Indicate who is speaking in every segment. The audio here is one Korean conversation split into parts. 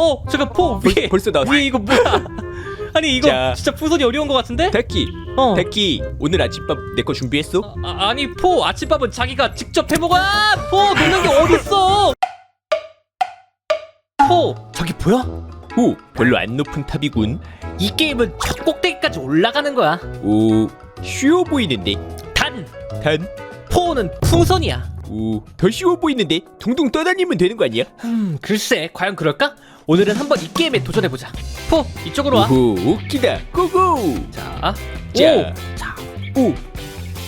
Speaker 1: 어 잠깐 포
Speaker 2: 벌-
Speaker 1: 위에
Speaker 2: 벌써 나왔어.
Speaker 1: 위에 이거 뭐야? 아니 이거
Speaker 2: 자.
Speaker 1: 진짜 풍선이 어려운 것 같은데?
Speaker 2: 타키
Speaker 1: 어.
Speaker 2: 타키 오늘 아침밥 내 거 준비했어?
Speaker 1: 아, 아니 포 아침밥은 자기가 직접 해먹어. 아, 포 노는 게 어딨어? 포. 저기 보여?
Speaker 2: 오 별로 안 높은 탑이군.
Speaker 1: 이 게임은 첫 꼭대기까지 올라가는 거야.
Speaker 2: 오 쉬워 보이는데?
Speaker 1: 단.
Speaker 2: 단?
Speaker 1: 포는 풍선이야.
Speaker 2: 오, 더 쉬워 보이는데? 둥둥 떠다니면 되는 거 아니야?
Speaker 1: 음 글쎄 과연 그럴까? 오늘은 한번 이 게임에 도전해보자 포 이쪽으로
Speaker 2: 오호, 웃기다. 고고.
Speaker 1: 와자
Speaker 2: 자,
Speaker 1: 오! 자
Speaker 2: 오,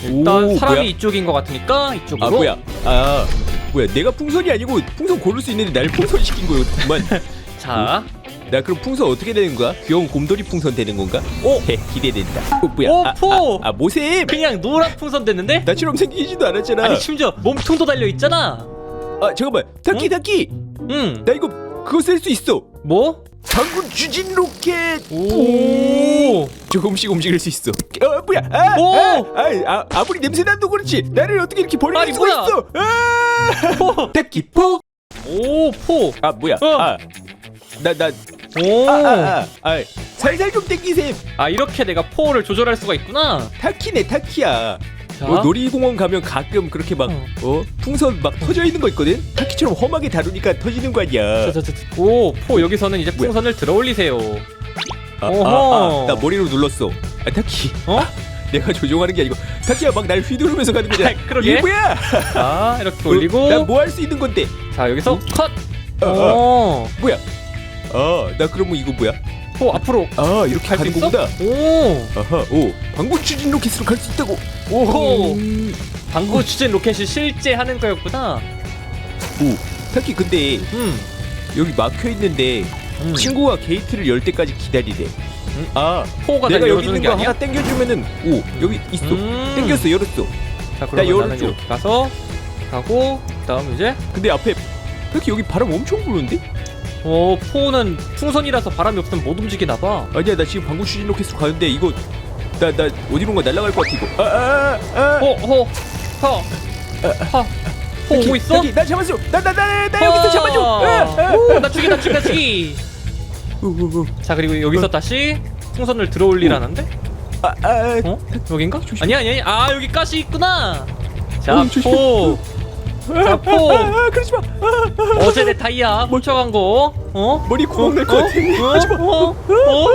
Speaker 1: 일단
Speaker 2: 오,
Speaker 1: 사람이
Speaker 2: 뭐야?
Speaker 1: 이쪽인 것 같으니까 이쪽으로
Speaker 2: 아 뭐야? 아 뭐야? 내가 풍선이 아니고 풍선 고를 수 있는데 날 풍선 시킨 거였구만.
Speaker 1: 자
Speaker 2: 나 그럼 풍선 어떻게 되는 거야? 귀여운 곰돌이 풍선 되는 건가?
Speaker 1: 오!
Speaker 2: 헤, 기대된다. 어 뭐야?
Speaker 1: 오,
Speaker 2: 아,
Speaker 1: 포!
Speaker 2: 아, 아 모셈.
Speaker 1: 그냥 노란 풍선 됐는데?
Speaker 2: 나처럼 생기지도 않았잖아.
Speaker 1: 아니 심지어 몸통도 달려 있잖아.
Speaker 2: 아 잠깐만.
Speaker 1: 응?
Speaker 2: 타키.
Speaker 1: 응.
Speaker 2: 나 이거 그거 쓸 수 있어.
Speaker 1: 뭐?
Speaker 2: 방금 주진 로켓.
Speaker 1: 오.
Speaker 2: 조금씩 움직일 수 있어. 어 뭐야? 아,
Speaker 1: 오!
Speaker 2: 아, 아, 아, 아무리 냄새 나도 그렇지. 나를 어떻게 이렇게 버릴
Speaker 1: 아니,
Speaker 2: 수가
Speaker 1: 뭐야?
Speaker 2: 있어? 아!
Speaker 1: 포.
Speaker 2: 타키 포.
Speaker 1: 오 포.
Speaker 2: 아 뭐야?
Speaker 1: 어.
Speaker 2: 아, 나나
Speaker 1: 오.
Speaker 2: 아, 아, 아, 아, 살살 좀 땡기셈.
Speaker 1: 아 이렇게 내가 포를 조절할 수가 있구나.
Speaker 2: 타키네 타키야.
Speaker 1: 자.
Speaker 2: 어, 놀이공원 가면 가끔 그렇게 막
Speaker 1: 어.
Speaker 2: 어. 풍선 막 터져 있는 거 있거든. 타키처럼 험하게 다루니까 터지는 거 아니야.
Speaker 1: 오, 포 여기서는 이제
Speaker 2: 뭐야?
Speaker 1: 풍선을 들어 올리세요.
Speaker 2: 아,
Speaker 1: 어허.
Speaker 2: 아, 아, 나 머리로 눌렀어. 아, 타키.
Speaker 1: 어?
Speaker 2: 내가 조종하는 게 아니고 타키야 막 날 휘두르면서 가는 거잖아.
Speaker 1: 아, 그러게.
Speaker 2: 이게 뭐야?
Speaker 1: 자, 이렇게 올리고
Speaker 2: 나뭐 할 수 있는 건데?
Speaker 1: 자, 여기서 컷.
Speaker 2: 어,
Speaker 1: 오.
Speaker 2: 뭐야? 아, 나 그러면 이거 뭐야?
Speaker 1: 포 앞으로
Speaker 2: 아, 이렇게
Speaker 1: 갈 수
Speaker 2: 가는
Speaker 1: 있어?
Speaker 2: 거구나.
Speaker 1: 오.
Speaker 2: 아하, 오, 방구 추진 로켓으로 갈 수 있다고.
Speaker 1: 오호.
Speaker 2: 음,
Speaker 1: 방구 추진 로켓이 실제 하는 거였구나.
Speaker 2: 오, 타키 근데
Speaker 1: 음.
Speaker 2: 여기 막혀 있는데
Speaker 1: 음.
Speaker 2: 친구가 게이트를 열 때까지 기다리래. 아,
Speaker 1: 포가 다
Speaker 2: 내가 여기 있는
Speaker 1: 게
Speaker 2: 거
Speaker 1: 아니야?
Speaker 2: 하나 당겨주면은 오 여기 있어.
Speaker 1: 음.
Speaker 2: 당겼어, 열었어.
Speaker 1: 자 그러면. 나는 이렇게 가서 가고 그다음 이제
Speaker 2: 근데 앞에 타키 여기 바람 엄청 부는데?
Speaker 1: 어 포는 풍선이라서 바람이 없으면 못 움직이나 봐.
Speaker 2: 아니야, 나 지금 방구 추진 로켓으로 가는데 이거 나 나 어디론가 날아갈 것 같아 이거. 아, 아, 아, 아.
Speaker 1: 호호 허. 허. 포
Speaker 2: 타키,
Speaker 1: 오고 있어?
Speaker 2: 타키, 나 잡았어. 나나나나 여기서 잡아줘. 아, 아.
Speaker 1: 오, 낮추기 낮추기 낮추기.
Speaker 2: 오, 오, 오.
Speaker 1: 자 그리고 여기서 다시 풍선을 들어 올리라는데?
Speaker 2: 아, 아,
Speaker 1: 어? 여긴가?
Speaker 2: 조심.
Speaker 1: 아니 아니 아니. 아 여기 가시 있구나. 자
Speaker 2: 어, 조심.
Speaker 1: 포. 자 포.
Speaker 2: 아, 아, 그러지 마. 아, 아.
Speaker 1: 어제 내 다이아 훔쳐간 거. 어?
Speaker 2: 머리 구멍 날것 같아. 하지 마.
Speaker 1: 어? 어?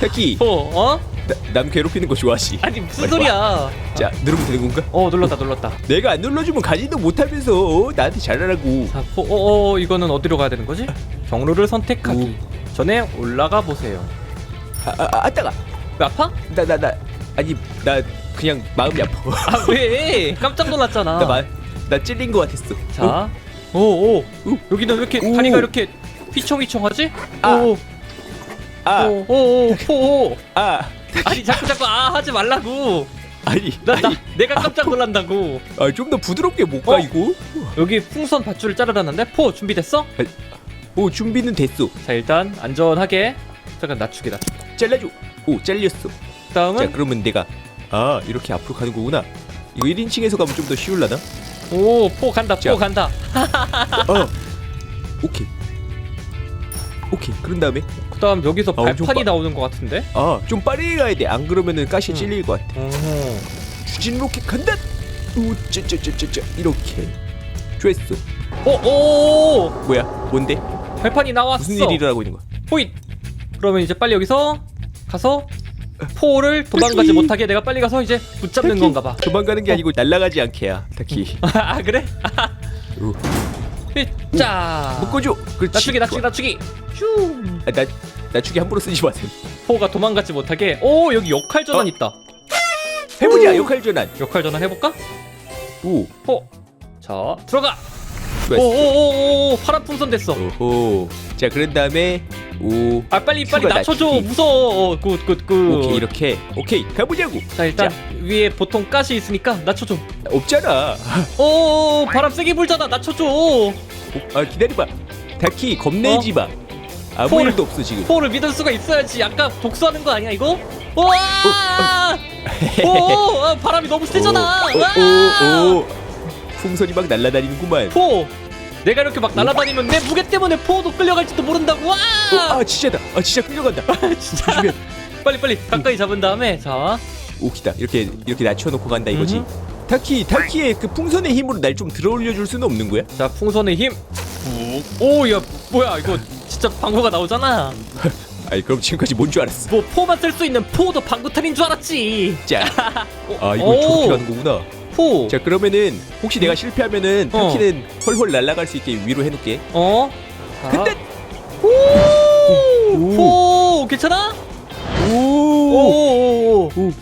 Speaker 2: 타키,
Speaker 1: 포. 어?
Speaker 2: 나, 남 괴롭히는 거 좋아하시.
Speaker 1: 아니 무슨
Speaker 2: 빨리
Speaker 1: 소리야?
Speaker 2: 자, 누르면 되는 건가?
Speaker 1: 어 눌렀다 눌렀다.
Speaker 2: 내가 안 눌러주면 가지도 못하면서 어, 나한테 잘하라고.
Speaker 1: 자, 포, 어, 어, 이거는 어디로 가야 되는 거지? 경로를 선택하기.
Speaker 2: 오.
Speaker 1: 전에 올라가 보세요.
Speaker 2: 아, 아, 아 따가.
Speaker 1: 왜 아파?
Speaker 2: 나, 나, 나, 아니, 나 그냥 마음이 아파.
Speaker 1: 아 왜? 깜짝 놀랐잖아.
Speaker 2: 나, 마, 나 찔린 거 같았어. 어?
Speaker 1: 자, 오, 오,
Speaker 2: 오.
Speaker 1: 여기는 왜 이렇게
Speaker 2: 오.
Speaker 1: 다리가 이렇게 휘청휘청하지?
Speaker 2: 아.
Speaker 1: 오,
Speaker 2: 아,
Speaker 1: 오, 오, 오, 포.
Speaker 2: 아,
Speaker 1: 아니 자꾸 자꾸 아 하지 말라고.
Speaker 2: 아니,
Speaker 1: 나, 나 내가 깜짝 놀란다고.
Speaker 2: 아, 좀 더 부드럽게 못 가
Speaker 1: 어?
Speaker 2: 이거?
Speaker 1: 여기 풍선 밧줄을 자르라는데 포 준비됐어?
Speaker 2: 오, 준비는 됐어.
Speaker 1: 자 일단 안전하게 잠깐 낮추기 낮추기.
Speaker 2: 잘라줘. 오, 잘렸어. 자,
Speaker 1: 다음은
Speaker 2: 그러면 내가 아, 이렇게 앞으로 가는 거구나. 이거 1인칭에서 가면 좀 더 쉬울라나?
Speaker 1: 오, 포 간다, 포
Speaker 2: 자.
Speaker 1: 간다.
Speaker 2: 어. 오케이. 오케이. 그런 다음에
Speaker 1: 그다음 여기서
Speaker 2: 아, 엄청
Speaker 1: 발판이
Speaker 2: 빠-
Speaker 1: 나오는 것 같은데?
Speaker 2: 아, 좀 빠르게 가야 돼. 안 그러면은 가시
Speaker 1: 음.
Speaker 2: 찔릴 것 같아.
Speaker 1: 오.
Speaker 2: 추진 로켓 간다. 오, 짜짜짜짜짜 이렇게. 좋았어.
Speaker 1: 오, 오,
Speaker 2: 뭐야? 뭔데?
Speaker 1: 발판이 나왔어.
Speaker 2: 무슨 일이 일어나고 있는 거야?
Speaker 1: 호잇. 그러면 이제 빨리 여기서 가서 포를 도망가지. 못하게 내가 빨리 가서 이제 붙잡는. 건가 봐.
Speaker 2: 도망가는 게 아니고 날아가지 않게야. 타키.
Speaker 1: 아 그래?
Speaker 2: 오.
Speaker 1: 자.
Speaker 2: 묶어줘. 그렇지.
Speaker 1: 낮추기, 낮추기. 낮추기. 슈.
Speaker 2: 아, 나 낮추기 함부로 쓰지 마세요.
Speaker 1: 포가 도망가지 못하게. 오 여기 역할 전환
Speaker 2: 어.
Speaker 1: 있다.
Speaker 2: 해보자.
Speaker 1: 오.
Speaker 2: 역할 전환.
Speaker 1: 역할 전환 해볼까?
Speaker 2: 오.
Speaker 1: 포. 자 들어가.
Speaker 2: 좋았어.
Speaker 1: 오오오오 파란 풍선 됐어.
Speaker 2: 오호. 자, 그런 다음에 오.
Speaker 1: 아 빨리 빨리 낮춰줘.
Speaker 2: 낮추기.
Speaker 1: 무서워. 굿굿굿.
Speaker 2: 오케이 이렇게. 오케이 가보자고.
Speaker 1: 자 일단 위에 보통 가시 있으니까 낮춰줘.
Speaker 2: 없잖아.
Speaker 1: 오 바람 세게 불잖아. 낮춰줘.
Speaker 2: 아 기다려봐. 다키 겁내지 마. 아무
Speaker 1: 폴.
Speaker 2: 일도 없어 지금.
Speaker 1: 포를 믿을 수가 있어야지. 아까 독수하는 거 아니야 이거? 와! 오, 아, 바람이 너무 세잖아.
Speaker 2: 오,
Speaker 1: 와!
Speaker 2: 오, 오, 오. 풍선이 막 날아다니는구만.
Speaker 1: 포 내가 이렇게 막 날아다니면 내 무게 때문에 포도 끌려갈지도 모른다고. 와!
Speaker 2: 어, 아 진짜다 아 진짜 끌려간다
Speaker 1: 진짜.
Speaker 2: 조심해
Speaker 1: 빨리 빨리 가까이 잡은 다음에 자.
Speaker 2: 오키다 이렇게 이렇게 낮춰놓고 간다 이거지 타키 타키의 그 풍선의 힘으로 날 좀 들어올려 줄 수는 없는 거야?
Speaker 1: 자 풍선의 힘. 오, 야 뭐야 이거 진짜 방구가 나오잖아.
Speaker 2: 아니 그럼 지금까지 뭔 줄 알았어
Speaker 1: 뭐 포만 쓸 수 있는 포도 방구탄인 줄 알았지.
Speaker 2: 자 아 이거
Speaker 1: 오.
Speaker 2: 저렇게 가는 거구나
Speaker 1: 포.
Speaker 2: 자 그러면은 혹시 내가 실패하면은
Speaker 1: 어.
Speaker 2: 타키는 헐헐 날아갈 수 있게 위로 해놓게
Speaker 1: 어? 자.
Speaker 2: 근데
Speaker 1: 오!
Speaker 2: 오.
Speaker 1: 포 괜찮아?
Speaker 2: 오,
Speaker 1: 오.
Speaker 2: 오.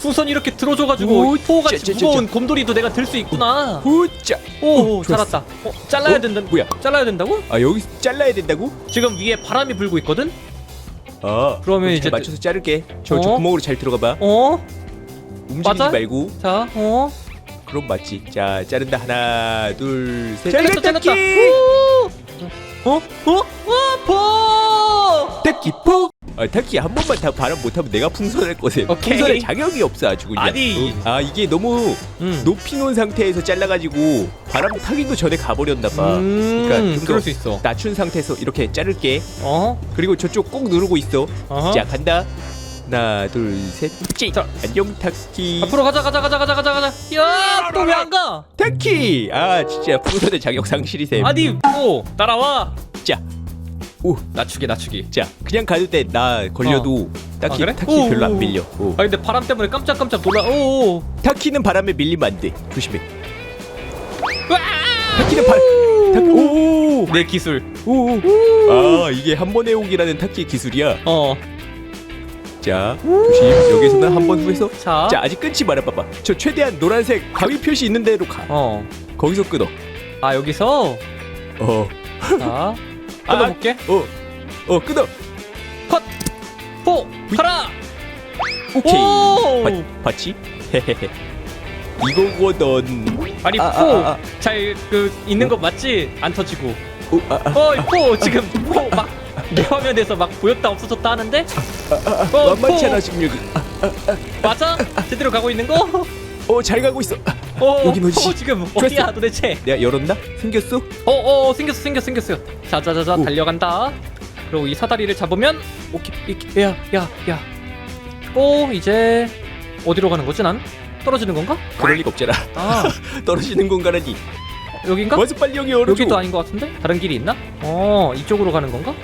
Speaker 1: 풍선이 이렇게 들어줘가지고
Speaker 2: 오,
Speaker 1: 포같이 무거운 곰돌이도 내가 들 수 있구나.
Speaker 2: 후짜
Speaker 1: 오,
Speaker 2: 어, 좋았어.
Speaker 1: 잘았다. 어, 잘라야
Speaker 2: 어?
Speaker 1: 된다.
Speaker 2: 뭐야?
Speaker 1: 잘라야 된다고?
Speaker 2: 아 여기 잘라야 된다고?
Speaker 1: 지금 위에 바람이 불고 있거든.
Speaker 2: 아
Speaker 1: 그러면
Speaker 2: 잘
Speaker 1: 이제
Speaker 2: 맞춰서 자를게 저, 저
Speaker 1: 어?
Speaker 2: 구멍으로 잘 들어가봐
Speaker 1: 어?
Speaker 2: 움직이지
Speaker 1: 맞아?
Speaker 2: 말고
Speaker 1: 자, 어?
Speaker 2: 그럼 맞지 자 자른다 하나 둘셋
Speaker 1: 잘랐다, 잘랐다. 오! 어? 어? 어? 포!
Speaker 2: 타키 포! 아 타키 한 번만 다 발언 못하면 내가 풍선할 거세
Speaker 1: 오케이.
Speaker 2: 풍선에 자격이 없어 아주 그냥
Speaker 1: 아니.
Speaker 2: 어? 아 이게 너무
Speaker 1: 음.
Speaker 2: 높이 놓은 상태에서 잘라가지고 바람 타기도 전에 가버렸나 봐
Speaker 1: 음,
Speaker 2: 그러니까 좀
Speaker 1: 그럴 더수 있어.
Speaker 2: 낮춘 상태에서 이렇게 자를게
Speaker 1: 어?
Speaker 2: 그리고 저쪽 꼭 누르고 있어
Speaker 1: 어허.
Speaker 2: 자 간다 하나 둘셋찌
Speaker 1: 자.
Speaker 2: 안녕 타키
Speaker 1: 앞으로 가자, 가자, 가자, 가자, 가자, 가자. 야, 또 왜 안 가?
Speaker 2: 타키 아 진짜 풍선의 자격 상실이셈
Speaker 1: 아니, 오, 따라와.
Speaker 2: 자, 오,
Speaker 1: 낮추기, 낮추기.
Speaker 2: 자 그냥 가도 돼나 걸려도 타키
Speaker 1: 아, 그래?
Speaker 2: 타키
Speaker 1: 오,
Speaker 2: 별로
Speaker 1: 오,
Speaker 2: 안
Speaker 1: 오.
Speaker 2: 밀려 오.
Speaker 1: 아 근데 바람 때문에 깜짝깜짝 놀라. 오. 오.
Speaker 2: 타키는 바람에 밀리면 안돼 조심해
Speaker 1: 와!
Speaker 2: 타키는 바 타키 오오오
Speaker 1: 내 기술.
Speaker 2: 아 이게 한 번에 오기라는 타키의 기술이야
Speaker 1: 어.
Speaker 2: 자 조심 여기서는 한 번 후에서
Speaker 1: 자.
Speaker 2: 자 아직 끊지 말아 봐봐 저 최대한 노란색 가위 표시 있는 데로 가
Speaker 1: 어.
Speaker 2: 거기서 끊어
Speaker 1: 아 여기서
Speaker 2: 어
Speaker 1: 자 끊어볼게.
Speaker 2: 어, 어 끊어
Speaker 1: 컷. 포. 가라.
Speaker 2: 오케이
Speaker 1: 오!
Speaker 2: 봤, 봤지? 헤헤헤 이거거든
Speaker 1: 아니
Speaker 2: 아,
Speaker 1: 포.
Speaker 2: 아, 아.
Speaker 1: 잘 그 있는 거 맞지? 안 터지고.
Speaker 2: 오, 아, 아,
Speaker 1: 어이 포 지금 포 막 내 화면에서 막 보였다 없어졌다 하는데? 어,
Speaker 2: 만만치
Speaker 1: 포.
Speaker 2: 않아 지금력이
Speaker 1: 맞아? 제대로 가고 있는 거?
Speaker 2: 어잘 가고 있어 아,
Speaker 1: 어,
Speaker 2: 여긴 어디지?
Speaker 1: 포 지금 어디야
Speaker 2: 좋았어.
Speaker 1: 도대체?
Speaker 2: 내가 열었나? 생겼어?
Speaker 1: 어어 생겼어 생겼어 생겼어요. 자자자자
Speaker 2: 오.
Speaker 1: 달려간다. 그리고 이 사다리를 잡으면 오케이 이렇게 야야야. 오 이제 어디로 가는 거지 난? 떨어지는 건가?
Speaker 2: 그럴 리가 없잖아
Speaker 1: 아
Speaker 2: 떨어지는 건가라니
Speaker 1: 여긴가?
Speaker 2: 어서 빨리 여기 열어줘
Speaker 1: 여기도 아닌 것 같은데? 다른 길이 있나? 어 이쪽으로 가는 건가?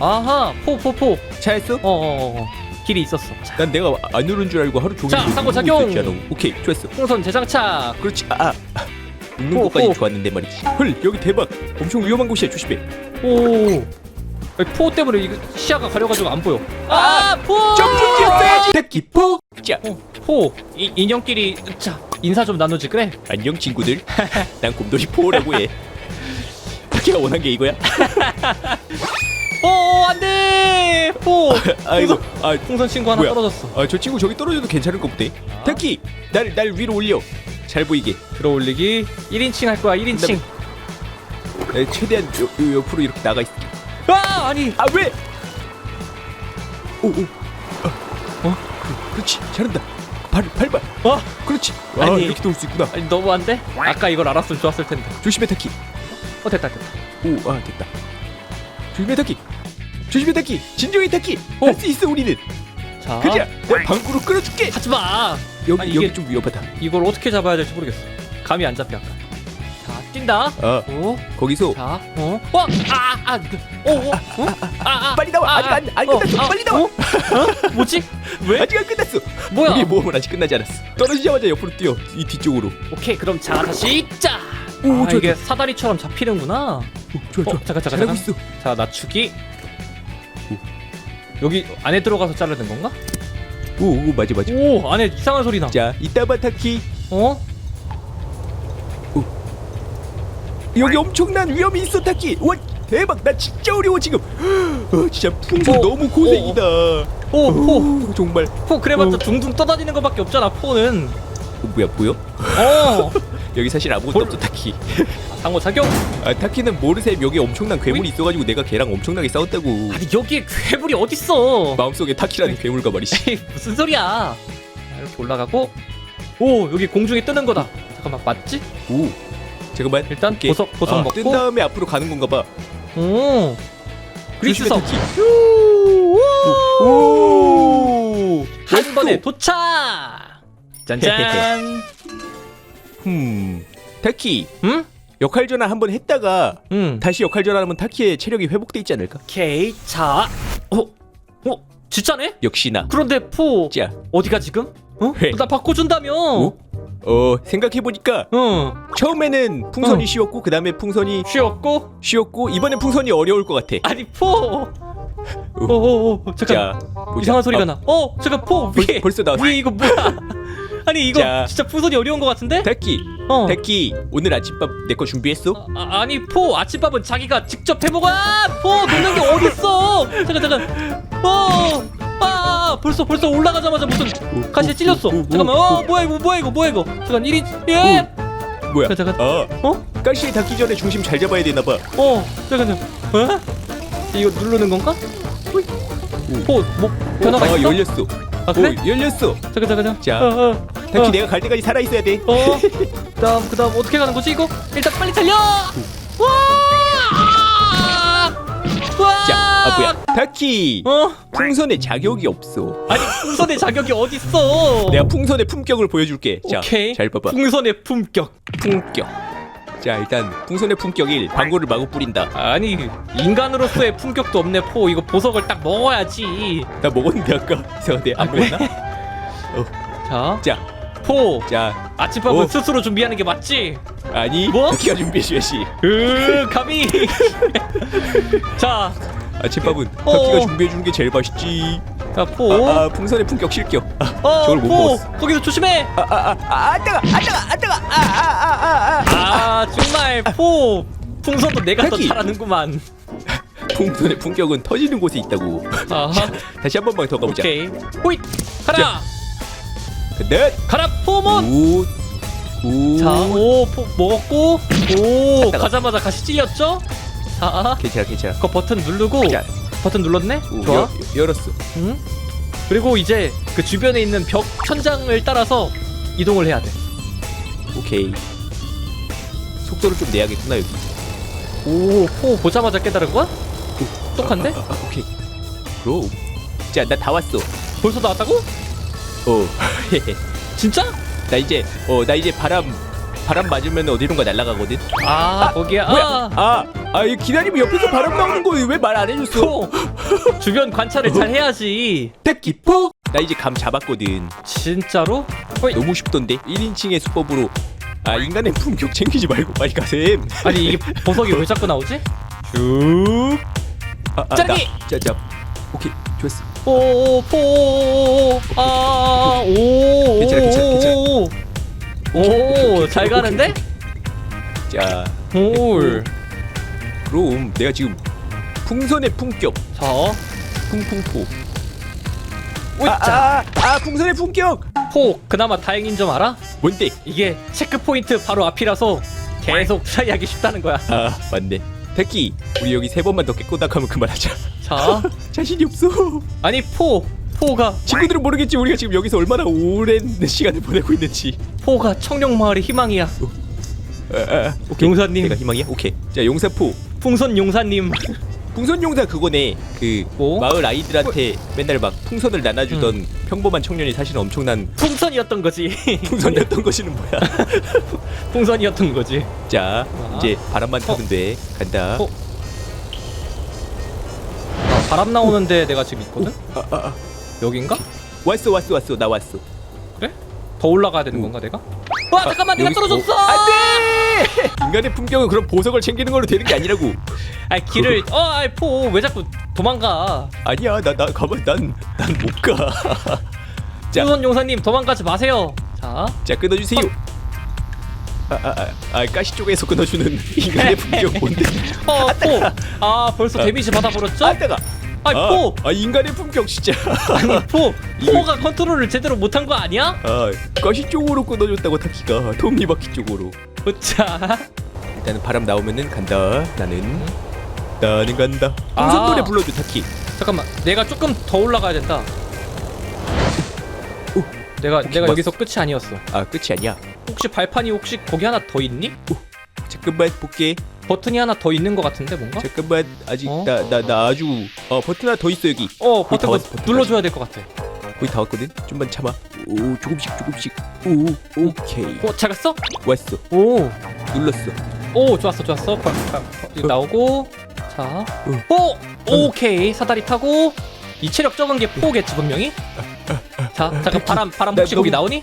Speaker 1: 아하 포포 포.
Speaker 2: 차였어?
Speaker 1: 어어어 길이 있었어. 자,
Speaker 2: 난 내가 안 누른 줄 알고 하루 종일
Speaker 1: 자,
Speaker 2: 누르고
Speaker 1: 작용.
Speaker 2: 오케이 좋았어
Speaker 1: 풍선 재장착.
Speaker 2: 그렇지 아, 아. 눕는
Speaker 1: 호,
Speaker 2: 것까지
Speaker 1: 호.
Speaker 2: 좋았는데 말이지 헐 여기 대박 엄청 위험한 곳이야 조심해
Speaker 1: 오. 아니, 포 때문에 이거 시야가 가려가지고 안 보여. 아, 포!
Speaker 2: 점프 뛰었어야지 택기 포자
Speaker 1: 어, 포. 이 인형끼리 자 인사 좀 나누지 그래.
Speaker 2: 안녕 친구들 난 곰돌이 포라고 해 타키가 원한 게 이거야?
Speaker 1: 어, 안돼. 포.
Speaker 2: 아이고 아
Speaker 1: 풍선 친구 하나
Speaker 2: 뭐야?
Speaker 1: 떨어졌어.
Speaker 2: 아 저 친구 저기 떨어져도 괜찮을 것 같대 타키 날, 날 위로 올려 잘 보이게
Speaker 1: 들어올리기 1인칭 할 거야. 1인칭.
Speaker 2: 에, 최대한 요, 요 옆으로 이렇게 나가 있을게
Speaker 1: 아, 아니.
Speaker 2: 아 왜? 오오 어? 어? 그, 그렇지 잘한다 발 밟아
Speaker 1: 어?
Speaker 2: 그렇지 아
Speaker 1: 아니.
Speaker 2: 이렇게 돌수 있구나
Speaker 1: 아니 너무 안 돼? 아까 이걸 알았으면 좋았을 텐데.
Speaker 2: 조심해 타키
Speaker 1: 어, 됐다, 됐다.
Speaker 2: 오 아 됐다 조심해 타키 조심해 타키 진정해 타키
Speaker 1: 어.
Speaker 2: 할 수 있어 우리는
Speaker 1: 자.
Speaker 2: 그자 내가 방구로 끌어줄게
Speaker 1: 하지 마.
Speaker 2: 여기
Speaker 1: 아니,
Speaker 2: 여기
Speaker 1: 이게-
Speaker 2: 좀 위험하다
Speaker 1: 이걸 어떻게 잡아야 될지 모르겠어. 감이 안 잡혀 아까. 자, 뛴다.
Speaker 2: 아
Speaker 1: 오.
Speaker 2: 거기서
Speaker 1: 자, 어, 어, 아, 아, 그, 어, 어, 어, 아, 아,
Speaker 2: 빨리 나와. 아직 안- 안 끝났어. 빨리 나와.
Speaker 1: 어? 어? 뭐지? 왜?
Speaker 2: 아직 안 끝났어
Speaker 1: 뭐야?
Speaker 2: 우리의 모험은 아직 끝나지 않았어 떨어지자마자 옆으로 뛰어 이 뒤쪽으로
Speaker 1: 오케이, 그럼 자 다시 짜.
Speaker 2: 오,
Speaker 1: 아,
Speaker 2: 좋아,
Speaker 1: 이게. 사다리처럼 잡히는구나.
Speaker 2: 오, 좋아 좋아
Speaker 1: 어, 잠깐, 잠깐,
Speaker 2: 잘하고
Speaker 1: 잠깐.
Speaker 2: 있어
Speaker 1: 자, 낮추기. 여기 안에 들어가서 자르는 건가?
Speaker 2: 오, 오 맞아 맞아
Speaker 1: 오, 안에 이상한 소리 나.
Speaker 2: 자 이따 봐 타키
Speaker 1: 어?
Speaker 2: 여기 엄청난 위험이 있어 타키 와 대박 나 진짜 어려워 지금 어, 진짜 풍선
Speaker 1: 어,
Speaker 2: 너무 고생이다
Speaker 1: 오, 포,
Speaker 2: 어, 정말
Speaker 1: 포 그래봤자
Speaker 2: 어.
Speaker 1: 둥둥 떠다니는 거밖에 없잖아. 포는.
Speaker 2: 어, 뭐야 보여?
Speaker 1: 어.
Speaker 2: 여기 사실 아무것도
Speaker 1: 뭘-
Speaker 2: 없어 타키
Speaker 1: 상호 작용.
Speaker 2: 아, 타키는 모르셈 여기 엄청난 괴물이 있어가지고 내가 걔랑 엄청나게 싸웠다고
Speaker 1: 아니 여기에 괴물이 어딨어?
Speaker 2: 마음속에 타키라는 괴물과 말이지
Speaker 1: 에이, 무슨 소리야? 자, 이렇게 올라가고 오 여기 공중에 뜨는 거다. 잠깐만 맞지?
Speaker 2: 오. 잠깐만
Speaker 1: 일단
Speaker 2: 오케이.
Speaker 1: 보석 보석
Speaker 2: 아,
Speaker 1: 먹고.
Speaker 2: 뜬 다음에 앞으로 가는 건가 봐
Speaker 1: 오.
Speaker 2: 조심해, 타키. 오.
Speaker 1: 한 번에 도착. 짠짠.
Speaker 2: 음 타키
Speaker 1: 응?
Speaker 2: 역할 전환 한번 했다가
Speaker 1: 응.
Speaker 2: 다시 역할 전환하면 타키의 체력이 회복돼 있지 않을까?
Speaker 1: 오케이. 자. 어. 어. 진짜네?
Speaker 2: 역시나
Speaker 1: 그런데 포
Speaker 2: 자
Speaker 1: 어디가 지금? 어?
Speaker 2: 회.
Speaker 1: 나 바꿔준다며.
Speaker 2: 어? 어 생각해 보니까
Speaker 1: 응.
Speaker 2: 처음에는 풍선이
Speaker 1: 응.
Speaker 2: 쉬웠고 그 다음에 풍선이
Speaker 1: 쉬었고.
Speaker 2: 쉬웠고 이번엔 풍선이 어려울 것 같아
Speaker 1: 아니 포. 오 오오 잠깐.
Speaker 2: 자 보자.
Speaker 1: 이상한 소리가
Speaker 2: 어,
Speaker 1: 나. 어 잠깐 포
Speaker 2: 벌,
Speaker 1: 위에
Speaker 2: 벌써 나왔어
Speaker 1: 위에 이거 뭐야? 아니 이거
Speaker 2: 자.
Speaker 1: 진짜 풍선이 어려운 것 같은데?
Speaker 2: 타키
Speaker 1: 어.
Speaker 2: 타키 오늘 아침밥 내 거 준비했어?
Speaker 1: 아, 아니 포 아침밥은 자기가 직접 해먹어 아, 포 놓는 게 어딨어 잠깐 잠깐 어, 아 벌써 벌써 올라가자마자 무슨 가시에 찔렸어 잠깐만 어 뭐야 이거 뭐야 이거 뭐야 이거 잠깐 1인 예?
Speaker 2: 뭐야
Speaker 1: 잠깐, 잠깐.
Speaker 2: 아
Speaker 1: 어?
Speaker 2: 가시에 닿기 전에 중심 잘 잡아야 되나 봐
Speaker 1: 어 잠깐 잠깐 어? 이거 누르는 건가? 포뭐 변화가
Speaker 2: 아
Speaker 1: 있어?
Speaker 2: 열렸어
Speaker 1: 아 그래?
Speaker 2: 오, 열렸어
Speaker 1: 잠깐 잠깐 잠깐
Speaker 2: 자.
Speaker 1: 어, 어,
Speaker 2: 타키
Speaker 1: 어.
Speaker 2: 내가 갈 때까지 살아 있어야 돼.
Speaker 1: 어. 그다음 그다음 어떻게 가는 거지 이거? 일단 빨리 달려! 와 와!
Speaker 2: 자, 아 뭐야. 타키!
Speaker 1: 어?
Speaker 2: 풍선에 자격이 없어.
Speaker 1: 아니 풍선의 자격이 어딨어?
Speaker 2: 내가 풍선의 품격을 보여줄게. 자,
Speaker 1: 오케이.
Speaker 2: 잘 봐봐.
Speaker 1: 풍선의 품격.
Speaker 2: 품격. 자 일단 풍선의 품격 1 방구를 마구 뿌린다.
Speaker 1: 아니 인간으로서의 품격도 없네 포. 이거 보석을 딱 먹어야지.
Speaker 2: 나 먹었는데 아까 이상한데 안
Speaker 1: 아, 그래?
Speaker 2: 먹었나?
Speaker 1: 자,
Speaker 2: 자,
Speaker 1: 포
Speaker 2: 자
Speaker 1: 아침밥은
Speaker 2: 오.
Speaker 1: 스스로 준비하는 게 맞지?
Speaker 2: 아니.
Speaker 1: 뭐?
Speaker 2: 타키가 준비해줘야지
Speaker 1: 으 감히. 자,
Speaker 2: 아침밥은
Speaker 1: 어.
Speaker 2: 타키가 준비해 주는 게 제일 맛있지.
Speaker 1: 자, 포.
Speaker 2: 아, 아 풍선의 품격 실격. 아,
Speaker 1: 어,
Speaker 2: 저걸 못
Speaker 1: 포.
Speaker 2: 먹었어.
Speaker 1: 거기서 조심해.
Speaker 2: 아 아 아 아 아, 아, 뜨거 아 뜨거 아 뜨거. 아 아 아 아 아,
Speaker 1: 아. 정말 포. 풍선도 내가 더. 잘하는구만.
Speaker 2: 풍선의 품격은 터지는 곳에 있다고.
Speaker 1: 아
Speaker 2: 다시 한 번만 더 가보자.
Speaker 1: 오케이. 호잇! 가라
Speaker 2: 근데
Speaker 1: 가라 포몬.
Speaker 2: 굿굿
Speaker 1: 자오 포 먹었고. 오
Speaker 2: 갔다가.
Speaker 1: 가자마자 가시 찔렸죠? 자.
Speaker 2: 괜찮아 괜찮아.
Speaker 1: 그 버튼 누르고.
Speaker 2: 자,
Speaker 1: 버튼 눌렀네?
Speaker 2: 오,
Speaker 1: 좋아.
Speaker 2: 열, 열었어.
Speaker 1: 응? 그리고 이제 그 주변에 있는 벽 천장을 따라서 이동을 해야 돼.
Speaker 2: 오케이. 속도를 좀 내야겠구나 여기.
Speaker 1: 오, 포 보자마자 깨달은 거야? 똑똑한데?
Speaker 2: 아, 아, 오케이. 그럼. 자 나 다 왔어.
Speaker 1: 벌써 나왔다고?
Speaker 2: 어
Speaker 1: 진짜?
Speaker 2: 나 이제 어 나 이제 바람 바람 맞으면 어디론가 날아가거든
Speaker 1: 아, 거기야.
Speaker 2: 뭐야
Speaker 1: 아,
Speaker 2: 아아 기다리면 옆에서 바람 나오는 거 왜 말 안 해줬어
Speaker 1: 포. 주변 관찰을 잘 해야지.
Speaker 2: 택기포 나 이제 감 잡았거든
Speaker 1: 진짜로? 호이.
Speaker 2: 너무 쉽던데 1인칭의 수법으로 아 인간의 품격 챙기지 말고 빨리 가셈
Speaker 1: 아니 이게 보석이 왜 자꾸 나오지?
Speaker 2: 쭉 아, 아,
Speaker 1: 짜기!
Speaker 2: 나- 자, 자 오케이 좋았어
Speaker 1: 오, 포. 아, 오.
Speaker 2: 괜찮아, 괜찮아, 괜찮아.
Speaker 1: 오, 오, 잘 가는데?
Speaker 2: 자
Speaker 1: 올.
Speaker 2: 그럼 내가 지금 풍선의 품격
Speaker 1: 자,
Speaker 2: 풍풍포. 아, 아, 아 풍선의 품격
Speaker 1: 포. 그나마 다행인 점 알아?
Speaker 2: 뭔데
Speaker 1: 이게 체크 포인트 바로 앞이라서 계속 트라이하기 쉽다는 거야.
Speaker 2: 아 맞네 택기 우리 여기 세 번만 더 깨꼬닥하면 그만하자
Speaker 1: 자,
Speaker 2: 자신이 없어
Speaker 1: 아니 포. 포가
Speaker 2: 친구들은 모르겠지 우리가 지금 여기서 얼마나 오랜 시간을 보내고 있는지
Speaker 1: 포가 청룡 마을의 희망이야.
Speaker 2: 아, 아, 오케이.
Speaker 1: 용사님.
Speaker 2: 내가 희망이야? 오케이 자 용사포
Speaker 1: 풍선 용사님.
Speaker 2: 풍선 용사 그거네 그
Speaker 1: 뭐?
Speaker 2: 마을 아이들한테 맨날 막 풍선을 나눠주던 평범한 청년이 사실 은 엄청난
Speaker 1: 풍선이었던 거지.
Speaker 2: 풍선이었던 것이는 뭐야
Speaker 1: 풍선이었던 거지.
Speaker 2: 자
Speaker 1: 아.
Speaker 2: 이제 바람만 타면 돼 간다
Speaker 1: 어. 아, 바람 나오는데 내가 지금 있거든.
Speaker 2: 아, 아, 아.
Speaker 1: 여긴가?
Speaker 2: 왔어 왔어 왔어 나 왔어
Speaker 1: 그래? 더 올라가야 되는 건가 내가? 와 잠깐만 내가
Speaker 2: 여기-
Speaker 1: 떨어졌어.
Speaker 2: 어, 안돼 인간의 품격은 그런 보석을 챙기는 걸로 되는 게 아니라고
Speaker 1: 아 길을 어 아이 포왜 자꾸 도망가?
Speaker 2: 아니야 나 나 가만 난난 못가 자.
Speaker 1: 풍선 용사님 도망가지 마세요. 자,
Speaker 2: 자 끊어주세요 아, 아, 아, 아 가시 쪽에서 끊어주는 인간의 품격 뭔데
Speaker 1: 어 포. 아 벌써 데미지 받아버렸죠?
Speaker 2: 아 따가
Speaker 1: 아이
Speaker 2: 아,
Speaker 1: 포.
Speaker 2: 아 인간의 품격 진짜
Speaker 1: 아니 포. 포가 컨트롤을 제대로 못한 거 아니야?
Speaker 2: 아 가시 쪽으로 끊어줬다고 타키가 톱니바퀴 쪽으로
Speaker 1: 자.
Speaker 2: 일단은 바람 나오면은 간다 나는 나는 간다
Speaker 1: 아.
Speaker 2: 풍선 노래 불러줘 타키
Speaker 1: 잠깐만 내가 조금 더 올라가야 된다 내가 내가
Speaker 2: 뭐-
Speaker 1: 여기서 끝이 아니었어
Speaker 2: 아 끝이 아니야
Speaker 1: 혹시 발판이 혹시 거기 하나 더 있니?
Speaker 2: 잠깐만 볼게.
Speaker 1: 버튼이 하나 더 있는 것 같은데 뭔가?
Speaker 2: 잠깐만 아직
Speaker 1: 어?
Speaker 2: 나 나 나 아주 어 버튼 하나 더 있어 여기.
Speaker 1: 어
Speaker 2: 거의
Speaker 1: 버튼
Speaker 2: 왔어, 버튼
Speaker 1: 눌러줘야 될 것 같아
Speaker 2: 거의 다 왔거든. 좀만 참아. 오 조금씩 조금씩. 오 오케이
Speaker 1: 어 작았어?
Speaker 2: 왔어.
Speaker 1: 오
Speaker 2: 눌렀어.
Speaker 1: 오 좋았어 좋았어 펄, 펄, 펄, 이거 나오고 자 오! 오케이 사다리 타고 이 체력 적은 게 포겠지 분명히 자 잠깐 바람 바람
Speaker 2: 나
Speaker 1: 혹시 거기 나오니?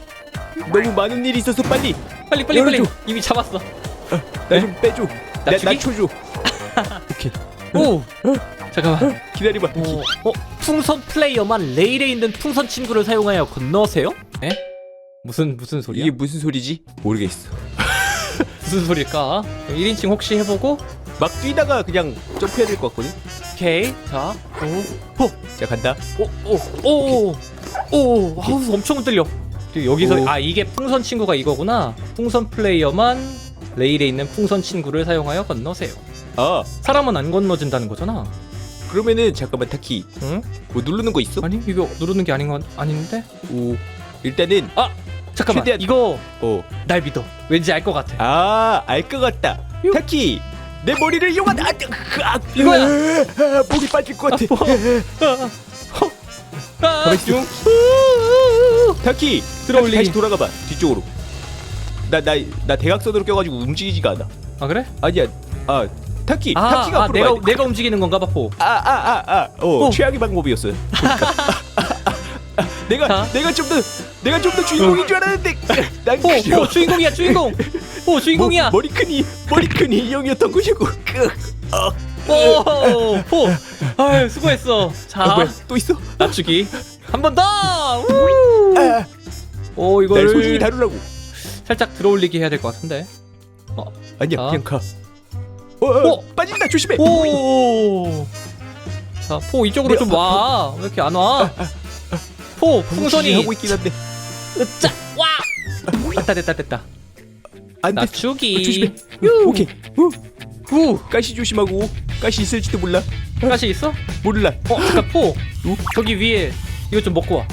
Speaker 2: 너무 많은 일이 있어서 빨리
Speaker 1: 빨리 빨리 빨리
Speaker 2: 열어줘.
Speaker 1: 이미 잡았어
Speaker 2: 나 좀 빼줘. 나,
Speaker 1: 낮추기?
Speaker 2: 낮춰줘. 오케이
Speaker 1: 오 잠깐만
Speaker 2: 기다려봐.
Speaker 1: 어, 어 풍선 플레이어만 레일에 있는 풍선 친구를 사용하여 건너세요? 에? 무슨 무슨 소리야?
Speaker 2: 이게 무슨 소리지? 모르겠어.
Speaker 1: 무슨 소리일까? 1인칭 혹시 해보고
Speaker 2: 막 뛰다가 그냥 점프해야 될 것 같거든.
Speaker 1: 오케이 자 오,
Speaker 2: 자 간다.
Speaker 1: 오오오 오 오, 아우 엄청 흔들려 그리고 여기서
Speaker 2: 오.
Speaker 1: 아 이게 풍선 친구가 이거구나 풍선 플레이어만 레일에 있는 풍선 친구를 사용하여 건너세요
Speaker 2: 아
Speaker 1: 사람은 안 건너진다는 거잖아
Speaker 2: 그러면은 잠깐만 타키
Speaker 1: 응?
Speaker 2: 뭐 누르는 거 있어?
Speaker 1: 아니 이거 누르는 게 아닌 건 아닌데?
Speaker 2: 오 일단은
Speaker 1: 아 잠깐만
Speaker 2: 최대한-
Speaker 1: 이거 어날 믿어 왠지 알 것 같아
Speaker 2: 아, 알 것 같다. 타키, 내 머리를 이용한 아, 그, 아,
Speaker 1: 이거야.
Speaker 2: 아, 목이 빠질 것 같아.
Speaker 1: 아,
Speaker 2: 가만히 있어. 타키,
Speaker 1: 들어올리기.
Speaker 2: 다시 돌아가봐 뒤쪽으로. 나 나 나 대각선으로 껴가지고 움직이지가 않아.
Speaker 1: 아 그래?
Speaker 2: 아니야. 아 타키,
Speaker 1: 아,
Speaker 2: 타키가
Speaker 1: 아
Speaker 2: 앞으로
Speaker 1: 내가. 내가 움직이는 건가 봐포
Speaker 2: 아아아 아, 어,
Speaker 1: 어.
Speaker 2: 최악의 방법이었어요. 보니까. 내가
Speaker 1: 자.
Speaker 2: 내가 좀 더 내가 좀 더 주인공인 줄 알았는데 난
Speaker 1: 포,
Speaker 2: 그저
Speaker 1: 포 주인공이야 주인공 포 주인공이야
Speaker 2: 머, 머리 큰이 머리 큰이 이형이었던 것이고. 끄. 어.
Speaker 1: 오, 포. 아유, 수고했어. 자,
Speaker 2: 아, 뭐야 또 있어?
Speaker 1: 낮추기. 한 번 더. 우!
Speaker 2: 아,
Speaker 1: 오,
Speaker 2: 날 소중히 다루라고.
Speaker 1: 살짝 들어올리게 해야 될 것 같은데.
Speaker 2: 아니야
Speaker 1: 자.
Speaker 2: 그냥 가. 어, 어,
Speaker 1: 어.
Speaker 2: 빠진다 조심해.
Speaker 1: 오. 자, 포 이쪽으로 내좀 와. 왜 이렇게 안 와? 포, 풍선이.
Speaker 2: 하고 있긴 한데
Speaker 1: 으짜, 와. 됐다, 됐다, 됐다.
Speaker 2: 안 돼.
Speaker 1: 낮추기.
Speaker 2: 어, 조심해.
Speaker 1: 유.
Speaker 2: 오케이. 후.
Speaker 1: 후.
Speaker 2: 가시 조심하고 가시 있을지도 몰라.
Speaker 1: 가시 있어?
Speaker 2: 몰라.
Speaker 1: 어, 잠깐 포.
Speaker 2: 어?
Speaker 1: 저기 위에 이거 좀 먹고 와.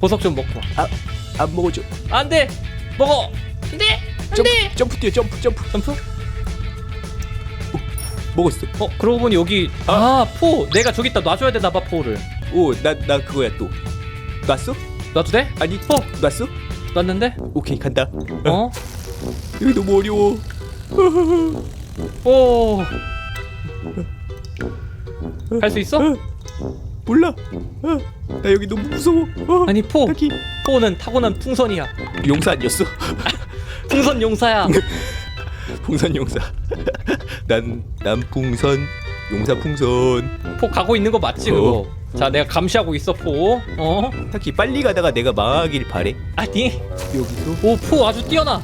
Speaker 1: 보석 좀 먹고 와.
Speaker 2: 안 먹어줘.
Speaker 1: 안 돼. 먹어. 안 돼. 안
Speaker 2: 점프
Speaker 1: 돼.
Speaker 2: 점프 뛰어 점프 점프.
Speaker 1: 점프?
Speaker 2: 먹었어.
Speaker 1: 어 그러고 보니 여기 아포 내가 저기 있다 놔줘야 되나 봐 포를
Speaker 2: 오나 나 그거야 또. 놨어?
Speaker 1: 놔도 돼?
Speaker 2: 아니
Speaker 1: 포
Speaker 2: 놨어?
Speaker 1: 놨는데
Speaker 2: 오케이 간다.
Speaker 1: 어?
Speaker 2: 여기 너무 어려워.
Speaker 1: 오 할 수 있어?
Speaker 2: 몰라. 어, 나 여기 너무 무서워. 어,
Speaker 1: 아니 포
Speaker 2: 타키
Speaker 1: 포는 타고난 풍선이야
Speaker 2: 용사 아니었어?
Speaker 1: 풍선 용사야
Speaker 2: 풍선 용사. 난, 난 풍선, 용사 풍선.
Speaker 1: 포 가고 있는 거 맞지
Speaker 2: 어.
Speaker 1: 그거 자 내가 감시하고 있어 포 어?
Speaker 2: 타키 빨리 가다가 내가 망하길 바래.
Speaker 1: 아니
Speaker 2: 여기서
Speaker 1: 오포 아주 뛰어나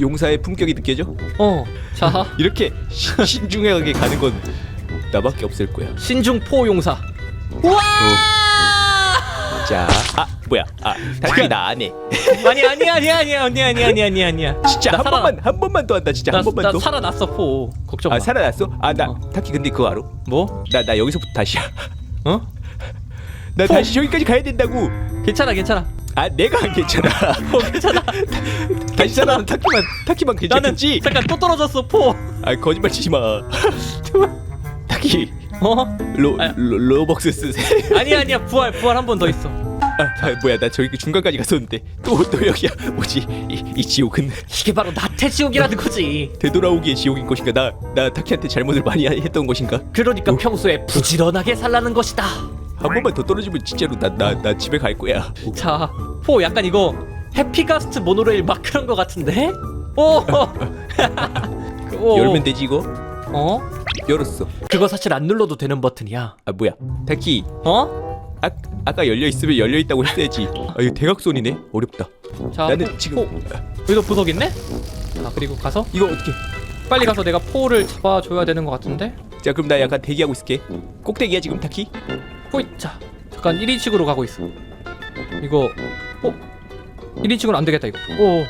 Speaker 2: 용사의 품격이 느껴져?
Speaker 1: 어자
Speaker 2: 이렇게 시- 신중하게 가는 건 나밖에 없을 거야.
Speaker 1: 신중 포 용사 우와
Speaker 2: 자, 아 뭐야? 아 타키 나안 해.
Speaker 1: 아니 아니 아니 아니 아니 아니 아니 아니 아니야
Speaker 2: 진짜
Speaker 1: 나
Speaker 2: 한
Speaker 1: 살아나-
Speaker 2: 번만 한 번만 더 한다. 진짜
Speaker 1: 나,
Speaker 2: 한 번만
Speaker 1: 나
Speaker 2: 더.
Speaker 1: 살아났어 포 걱정 마
Speaker 2: 아 살아났어? 아나
Speaker 1: 어.
Speaker 2: 타키 근데 그거 알아?
Speaker 1: 뭐?
Speaker 2: 나 나 여기서부터 다시야.
Speaker 1: 어?
Speaker 2: 나
Speaker 1: 포.
Speaker 2: 다시 저기까지 가야 된다고.
Speaker 1: 괜찮아 괜찮아
Speaker 2: 아 내가 안 괜찮아.
Speaker 1: 어 괜찮아
Speaker 2: 다시 살아난 타키만 타키만
Speaker 1: 나는
Speaker 2: 괜찮겠지?
Speaker 1: 잠깐 또 떨어졌어 포
Speaker 2: 아 거짓말 치지 마. 타키
Speaker 1: 어?
Speaker 2: 로,
Speaker 1: 아.
Speaker 2: 로 로벅스 쓰세.
Speaker 1: 아니야 아니야 부활 부활 한 번 더 있어
Speaker 2: 아, 아 뭐야 나 저기 중간까지 갔었는데 또 또 여기야. 뭐지 이, 이 지옥은
Speaker 1: 이게 바로 나태 지옥이라는 거지
Speaker 2: 되돌아오기의 지옥인 것인가? 나나 타키한테 잘못을 많이 했던 것인가?
Speaker 1: 그러니까 평소에 부지런하게 살라는 것이다
Speaker 2: 한 번만 더 떨어지면 진짜로 나 나 나 집에 갈 거야.
Speaker 1: 자 포 약간 이거 해피가스트 모노레일 막 그런 거 같은데? 오, 그, 오.
Speaker 2: 열면 되지 이거?
Speaker 1: 어?
Speaker 2: 열었어.
Speaker 1: 그거 사실 안 눌러도 되는 버튼이야
Speaker 2: 아 뭐야? 타키
Speaker 1: 어?
Speaker 2: 아 아까 열려 있으면 열려 있다고 했어야지. 아 이거 대각선이네. 어렵다.
Speaker 1: 자
Speaker 2: 나는
Speaker 1: 포,
Speaker 2: 지금
Speaker 1: 포. 여기도 보석 있네? 자 그리고 가서
Speaker 2: 이거 어떻게?
Speaker 1: 빨리 가서 내가 포를 잡아줘야 되는 것 같은데?
Speaker 2: 자 그럼 나 약간 대기하고 있을게. 꼭대기야 지금 타키?
Speaker 1: 호이 자 잠깐 1인칭으로 가고 있어 이거 어? 1인칭으로 안 되겠다 이거 오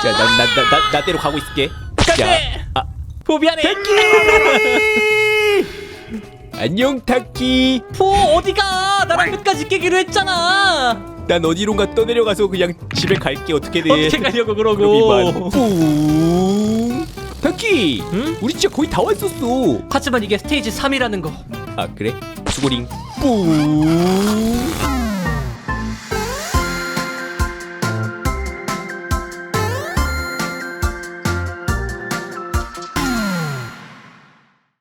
Speaker 2: 자 나나나나 나대로 가고 있을게. 자
Speaker 1: 안돼
Speaker 2: 아.
Speaker 1: 포 미안해
Speaker 2: 안녕 타키.
Speaker 1: 포 어디가? 나랑 끝까지 깨기로 했잖아.
Speaker 2: 난 어디론가 떠내려가서 그냥 집에 갈게. 어떻게든
Speaker 1: 어떻게 가려고
Speaker 2: 그럼
Speaker 1: 그러고.
Speaker 2: 뿡 타키
Speaker 1: 응?
Speaker 2: 우리 진짜 거의 다 왔었어.
Speaker 1: 하지만 이게 스테이지 3이라는 거.
Speaker 2: 아 그래? 수고링. 뿡